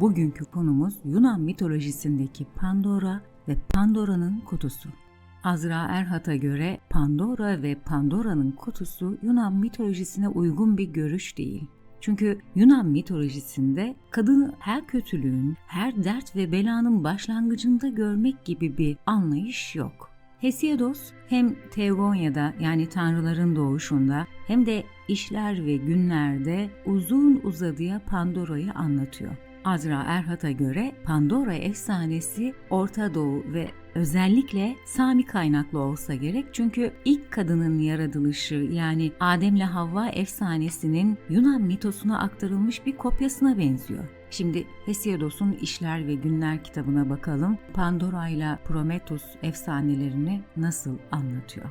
Bugünkü konumuz Yunan mitolojisindeki Pandora ve Pandora'nın kutusu. Azra Erhat'a göre Pandora ve Pandora'nın kutusu Yunan mitolojisine uygun bir görüş değil. Çünkü Yunan mitolojisinde kadını her kötülüğün, her dert ve belanın başlangıcında görmek gibi bir anlayış yok. Hesiodos hem Teogonya'da yani tanrıların doğuşunda hem de işler ve günlerde uzun uzadıya Pandora'yı anlatıyor. Azra Erhat'a göre Pandora efsanesi Orta Doğu ve özellikle Sami kaynaklı olsa gerek çünkü ilk kadının yaratılışı yani Adem'le Havva efsanesinin Yunan mitosuna aktarılmış bir kopyasına benziyor. Şimdi Hesiodos'un İşler ve Günler kitabına bakalım. Pandora ile Prometheus efsanelerini nasıl anlatıyor?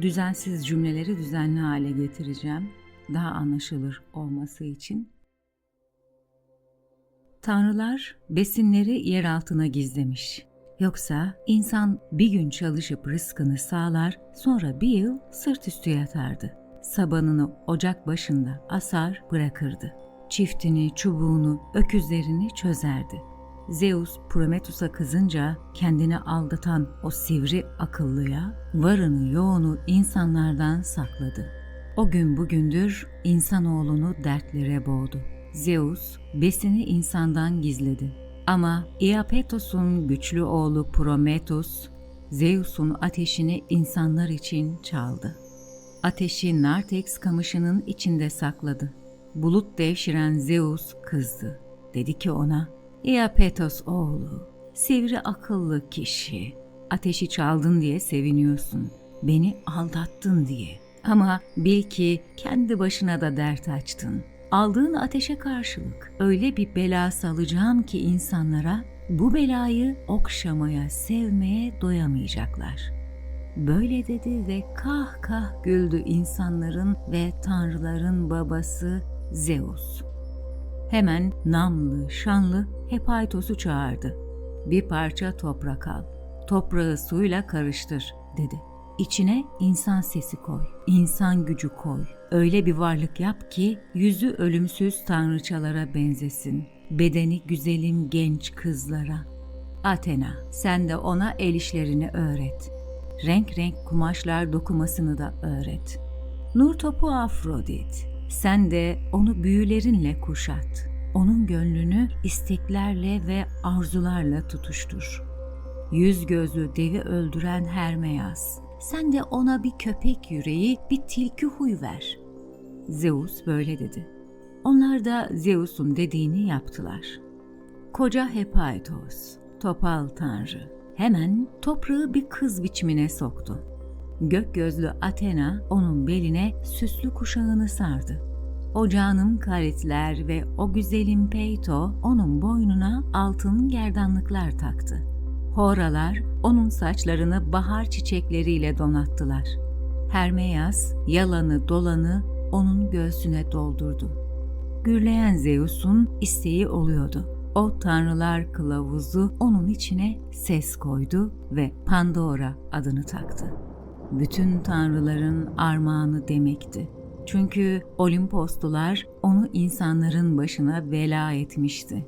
Düzensiz cümleleri düzenli hale getireceğim. Daha anlaşılır olması için. Tanrılar besinleri yer altına gizlemiş. Yoksa insan bir gün çalışıp rızkını sağlar, sonra bir yıl sırt üstü yatardı. Sabanını ocak başında asar bırakırdı. Çiftini, çubuğunu, öküzlerini çözerdi. Zeus Prometheus'a kızınca kendini aldatan o sivri akıllıya varını yoğunu insanlardan sakladı. O gün bugündür insanoğlunu dertlere boğdu. Zeus besini insandan gizledi. Ama Iapetos'un güçlü oğlu Prometheus, Zeus'un ateşini insanlar için çaldı. Ateşi Nartex kamışının içinde sakladı. Bulut devşiren Zeus kızdı. Dedi ki ona, Iapetos oğlu, sivri akıllı kişi, ateşi çaldın diye seviniyorsun, beni aldattın diye. Ama bil ki kendi başına da dert açtın. Aldığın ateşe karşılık öyle bir bela salacağım ki insanlara bu belayı okşamaya, sevmeye doyamayacaklar. Böyle dedi ve kah kah güldü insanların ve tanrıların babası Zeus. Hemen namlı, şanlı Hepaitos'u çağırdı. Bir parça toprak al, toprağı suyla karıştır dedi. İçine insan sesi koy, insan gücü koy. Öyle bir varlık yap ki yüzü ölümsüz tanrıçalara benzesin. Bedeni güzelim genç kızlara. Athena, sen de ona el işlerini öğret. Renk renk kumaşlar dokumasını da öğret. Nur topu Afrodit, sen de onu büyülerinle kuşat. Onun gönlünü isteklerle ve arzularla tutuştur. Yüz gözlü devi öldüren Hermeas, sen de ona bir köpek yüreği, bir tilki huy ver. Zeus böyle dedi. Onlar da Zeus'un dediğini yaptılar. Koca Hephaistos, topal tanrı, hemen toprağı bir kız biçimine soktu. Gök gözlü Athena onun beline süslü kuşağını sardı. O canım karitler ve o güzelim Peito onun boynuna altın gerdanlıklar taktı. Horalar onun saçlarını bahar çiçekleriyle donattılar. Hermeyas yalanı dolanı onun göğsüne doldurdu. Gürleyen Zeus'un isteği oluyordu. O tanrılar kılavuzu onun içine ses koydu ve Pandora adını taktı. Bütün tanrıların armağanı demekti. Çünkü Olimposlular onu insanların başına vela etmişti.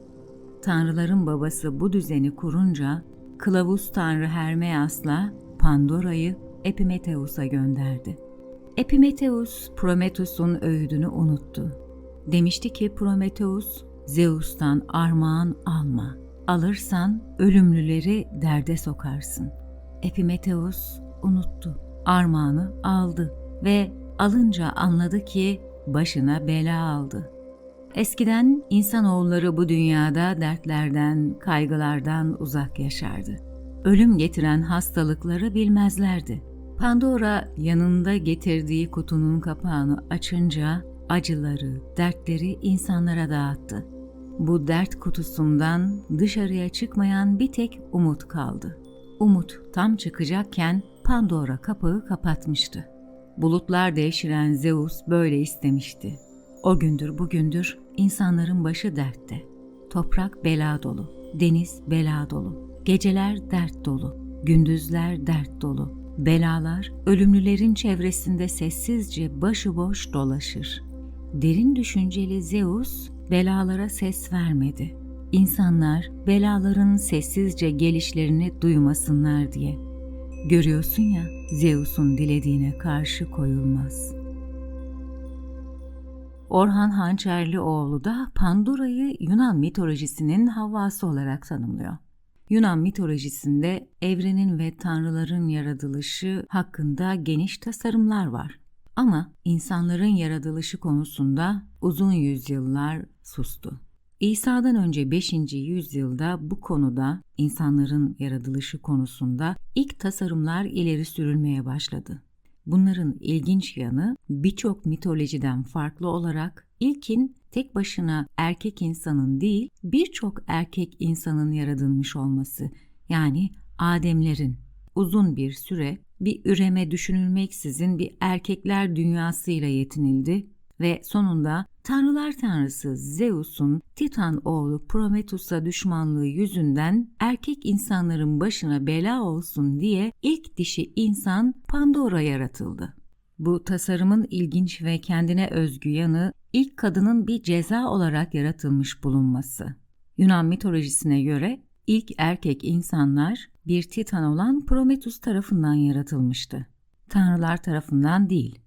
Tanrıların babası bu düzeni kurunca kılavuz tanrı Hermeas'la Pandora'yı Epimetheus'a gönderdi. Epimetheus Prometheus'un öğüdünü unuttu. Demişti ki Prometheus, Zeus'tan armağan alma. Alırsan ölümlüleri derde sokarsın. Epimetheus unuttu. Armağanı aldı ve alınca anladı ki başına bela aldı. Eskiden insanoğulları bu dünyada dertlerden, kaygılardan uzak yaşardı. Ölüm getiren hastalıkları bilmezlerdi. Pandora yanında getirdiği kutunun kapağını açınca acıları, dertleri insanlara dağıttı. Bu dert kutusundan dışarıya çıkmayan bir tek umut kaldı. Umut tam çıkacakken Pandora kapağı kapatmıştı. Bulutlar devşiren Zeus böyle istemişti. O gündür bugündür insanların başı dertte. Toprak bela dolu, deniz bela dolu, geceler dert dolu, gündüzler dert dolu. Belalar ölümlülerin çevresinde sessizce başıboş dolaşır. Derin düşünceli Zeus belalara ses vermedi. insanlar belaların sessizce gelişlerini duymasınlar diye. Görüyorsun ya, Zeus'un dilediğine karşı koyulmaz. Orhan Hançerlioğlu da Pandora'yı Yunan mitolojisinin havası olarak tanımlıyor. Yunan mitolojisinde evrenin ve tanrıların yaratılışı hakkında geniş tasarımlar var. Ama insanların yaratılışı konusunda uzun yüzyıllar sustu. İsa'dan önce 5. yüzyılda bu konuda insanların yaratılışı konusunda ilk tasarımlar ileri sürülmeye başladı. Bunların ilginç yanı birçok mitolojiden farklı olarak ilkin tek başına erkek insanın değil birçok erkek insanın yaratılmış olması yani Ademlerin. Uzun bir süre bir üreme düşünülmeksizin bir erkekler dünyasıyla yetinildi ve sonunda Tanrılar Tanrısı Zeus'un Titan oğlu Prometheus'a düşmanlığı yüzünden erkek insanların başına bela olsun diye ilk dişi insan Pandora yaratıldı. Bu tasarımın ilginç ve kendine özgü yanı ilk kadının bir ceza olarak yaratılmış bulunması. Yunan mitolojisine göre ilk erkek insanlar bir titan olan Prometheus tarafından yaratılmıştı. Tanrılar tarafından değil.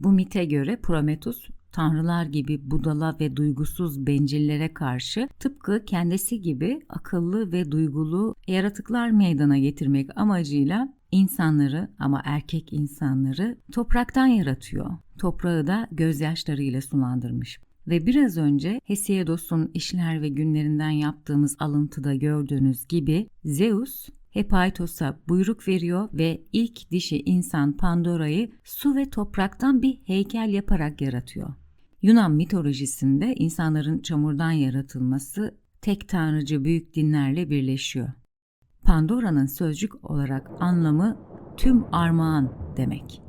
Bu mite göre Prometheus tanrılar gibi budala ve duygusuz bencillere karşı tıpkı kendisi gibi akıllı ve duygulu yaratıklar meydana getirmek amacıyla insanları ama erkek insanları topraktan yaratıyor. Toprağı da gözyaşlarıyla sulandırmış. Ve biraz önce Hesiodos'un işler ve günlerinden yaptığımız alıntıda gördüğünüz gibi Zeus Hephaistos'a buyruk veriyor ve ilk dişi insan Pandora'yı su ve topraktan bir heykel yaparak yaratıyor. Yunan mitolojisinde insanların çamurdan yaratılması tek tanrıcı büyük dinlerle birleşiyor. Pandora'nın sözcük olarak anlamı tüm armağan demek.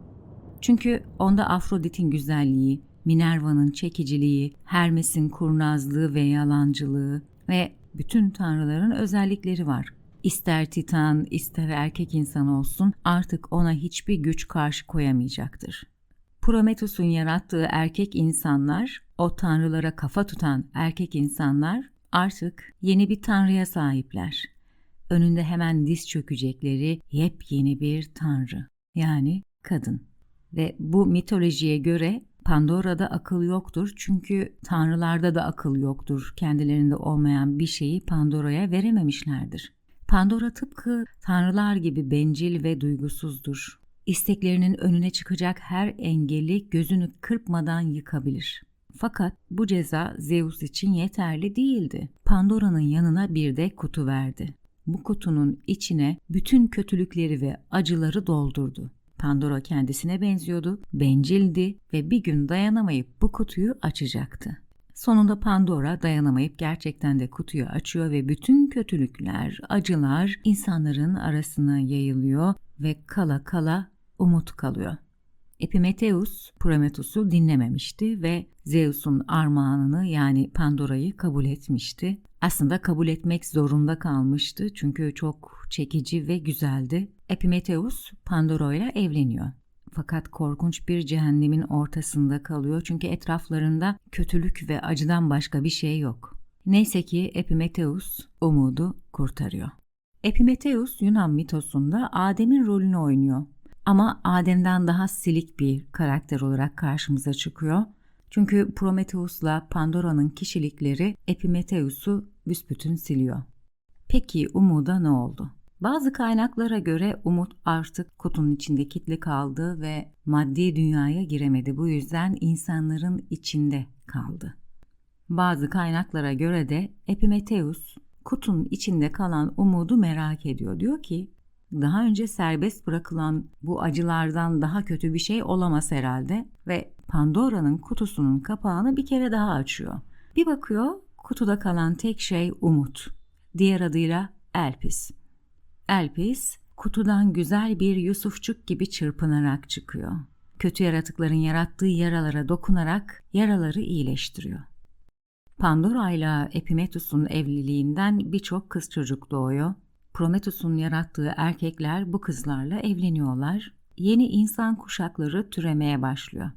Çünkü onda Afrodit'in güzelliği, Minerva'nın çekiciliği, Hermes'in kurnazlığı ve yalancılığı ve bütün tanrıların özellikleri var. İster titan, ister erkek insan olsun artık ona hiçbir güç karşı koyamayacaktır. Prometheus'un yarattığı erkek insanlar, o tanrılara kafa tutan erkek insanlar artık yeni bir tanrıya sahipler. Önünde hemen diz çökecekleri yepyeni bir tanrı, yani kadın. Ve bu mitolojiye göre Pandora'da akıl yoktur çünkü tanrılarda da akıl yoktur. Kendilerinde olmayan bir şeyi Pandora'ya verememişlerdir. Pandora tıpkı tanrılar gibi bencil ve duygusuzdur. İsteklerinin önüne çıkacak her engeli gözünü kırpmadan yıkabilir. Fakat bu ceza Zeus için yeterli değildi. Pandora'nın yanına bir de kutu verdi. Bu kutunun içine bütün kötülükleri ve acıları doldurdu. Pandora kendisine benziyordu, bencildi ve bir gün dayanamayıp bu kutuyu açacaktı. Sonunda Pandora dayanamayıp gerçekten de kutuyu açıyor ve bütün kötülükler, acılar insanların arasına yayılıyor ve kala kala umut kalıyor. Epimetheus Prometheus'u dinlememişti ve Zeus'un armağanını yani Pandora'yı kabul etmişti. Aslında kabul etmek zorunda kalmıştı çünkü çok çekici ve güzeldi. Epimetheus Pandora ile evleniyor. Fakat korkunç bir cehennemin ortasında kalıyor çünkü etraflarında kötülük ve acıdan başka bir şey yok. Neyse ki Epimetheus umudu kurtarıyor. Epimetheus Yunan mitosunda Adem'in rolünü oynuyor. Ama Adem'den daha silik bir karakter olarak karşımıza çıkıyor. Çünkü Prometheus'la Pandora'nın kişilikleri Epimetheus'u büsbütün siliyor. Peki Umud'a ne oldu? Bazı kaynaklara göre Umut artık kutunun içinde kilitli kaldı ve maddi dünyaya giremedi. Bu yüzden insanların içinde kaldı. Bazı kaynaklara göre de Epimetheus kutunun içinde kalan umudu merak ediyor. Diyor ki daha önce serbest bırakılan bu acılardan daha kötü bir şey olamaz herhalde ve Pandora'nın kutusunun kapağını bir kere daha açıyor. Bir bakıyor kutuda kalan tek şey umut. Diğer adıyla Elpis. Elpis kutudan güzel bir Yusufçuk gibi çırpınarak çıkıyor. Kötü yaratıkların yarattığı yaralara dokunarak yaraları iyileştiriyor. Pandora ile Epimetheus'un evliliğinden birçok kız çocuk doğuyor. Prometheus'un yarattığı erkekler bu kızlarla evleniyorlar. Yeni insan kuşakları türemeye başlıyor.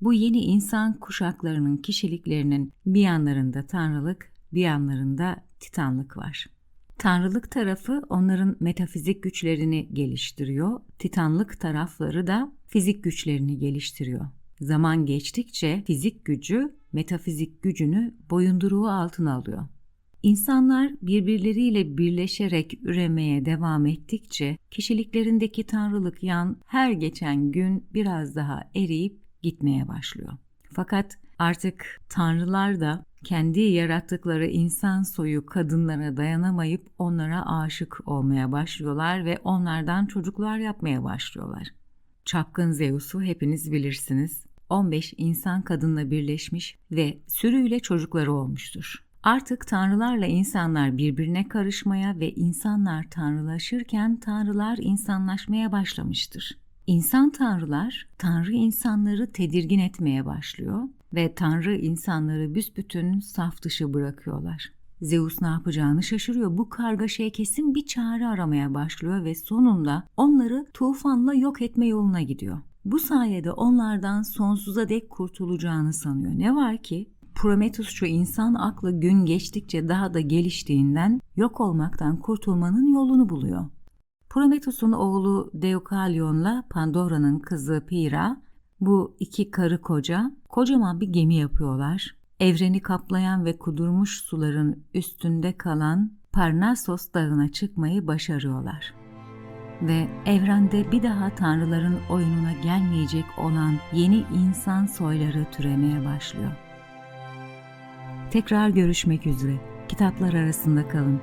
Bu yeni insan kuşaklarının kişiliklerinin bir yanlarında tanrılık, bir yanlarında titanlık var. Tanrılık tarafı onların metafizik güçlerini geliştiriyor, titanlık tarafları da fizik güçlerini geliştiriyor. Zaman geçtikçe fizik gücü metafizik gücünü boyunduruğu altına alıyor. İnsanlar birbirleriyle birleşerek üremeye devam ettikçe kişiliklerindeki tanrılık yan her geçen gün biraz daha eriyip gitmeye başlıyor. Fakat artık tanrılar da kendi yarattıkları insan soyu kadınlara dayanamayıp onlara aşık olmaya başlıyorlar ve onlardan çocuklar yapmaya başlıyorlar. Çapkın Zeus'u hepiniz bilirsiniz. 15 insan kadınla birleşmiş ve sürüyle çocukları olmuştur. Artık tanrılarla insanlar birbirine karışmaya ve insanlar tanrılaşırken tanrılar insanlaşmaya başlamıştır. İnsan tanrılar, tanrı insanları tedirgin etmeye başlıyor ve tanrı insanları büsbütün saf dışı bırakıyorlar. Zeus ne yapacağını şaşırıyor. Bu kargaşaya kesin bir çare aramaya başlıyor ve sonunda onları tufanla yok etme yoluna gidiyor. Bu sayede onlardan sonsuza dek kurtulacağını sanıyor. Ne var ki Prometheusçu insan aklı gün geçtikçe daha da geliştiğinden yok olmaktan kurtulmanın yolunu buluyor. Prometheus'un oğlu Deucalion'la Pandora'nın kızı Pyrrha bu iki karı koca kocaman bir gemi yapıyorlar. Evreni kaplayan ve kudurmuş suların üstünde kalan Parnassos dağına çıkmayı başarıyorlar. Ve evrende bir daha tanrıların oyununa gelmeyecek olan yeni insan soyları türemeye başlıyor. Tekrar görüşmek üzere. Kitaplar arasında kalın.